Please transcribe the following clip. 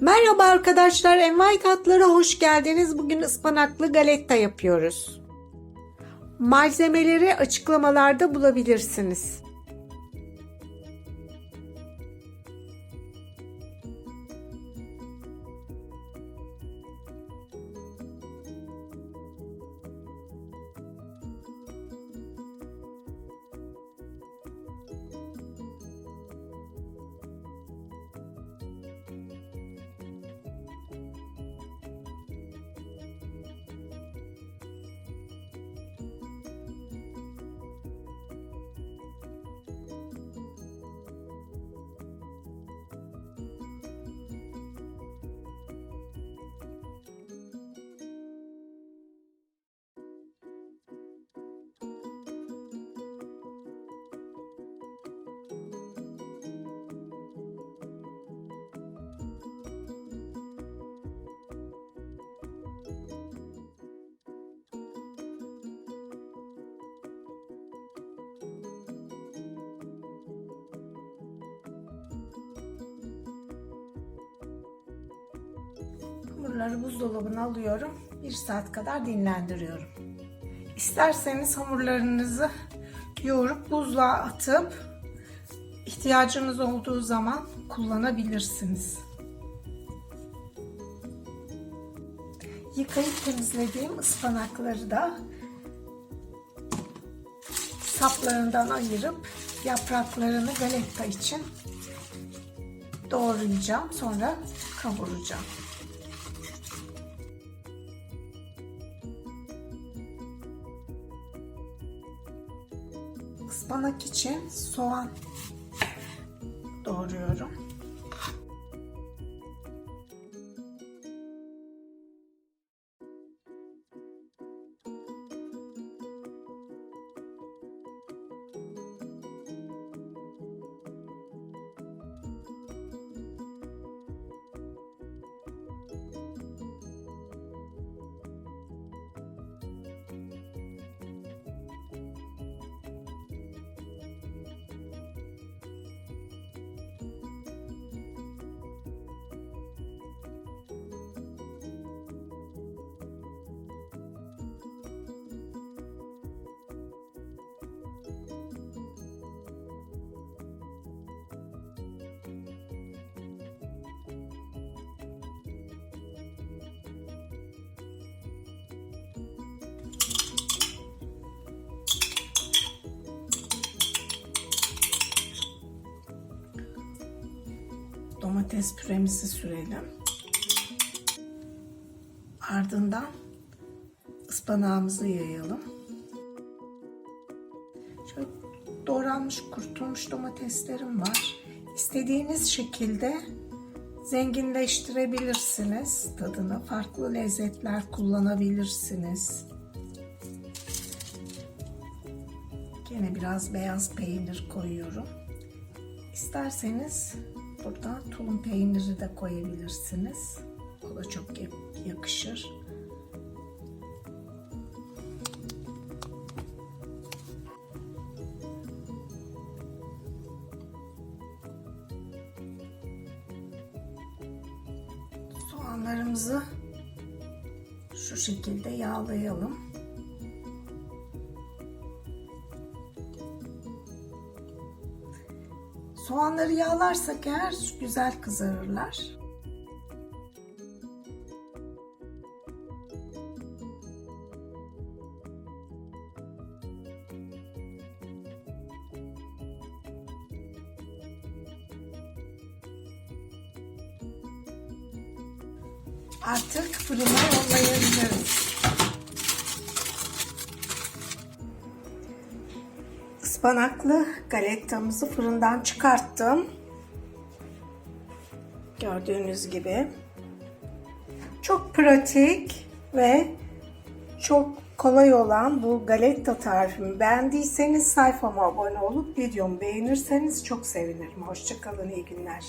Merhaba arkadaşlar, Envai Tatlılara hoş geldiniz. Bugün ıspanaklı galetta yapıyoruz. Malzemeleri açıklamalarda bulabilirsiniz. Hamurları buzdolabına alıyorum. Bir saat kadar dinlendiriyorum. İsterseniz hamurlarınızı yoğurup buzluğa atıp ihtiyacınız olduğu zaman kullanabilirsiniz. Yıkayıp temizlediğim ıspanakları da saplarından ayırıp yapraklarını galeta için doğrayacağım. Sonra kavuracağım. Ispanak için soğan doğruyorum. Domates püremizi sürelim. Ardından ıspanağımızı yayalım. Şöyle doğranmış kurutulmuş domateslerim var. İstediğiniz şekilde zenginleştirebilirsiniz tadını. Farklı lezzetler kullanabilirsiniz. Gene biraz beyaz peynir koyuyorum. İsterseniz burada tulum peyniri de koyabilirsiniz. O da çok yakışır. Soğanlarımızı şu şekilde yağlayalım. Soğanları yağlarsak eğer güzel kızarırlar. Artık fırına yollayabiliriz. Ispanaklı galettamızı fırından çıkarttım. Gördüğünüz gibi. Çok pratik ve çok kolay olan bu galetta tarifimi beğendiyseniz sayfama abone olup videomu beğenirseniz çok sevinirim. Hoşçakalın, iyi günler.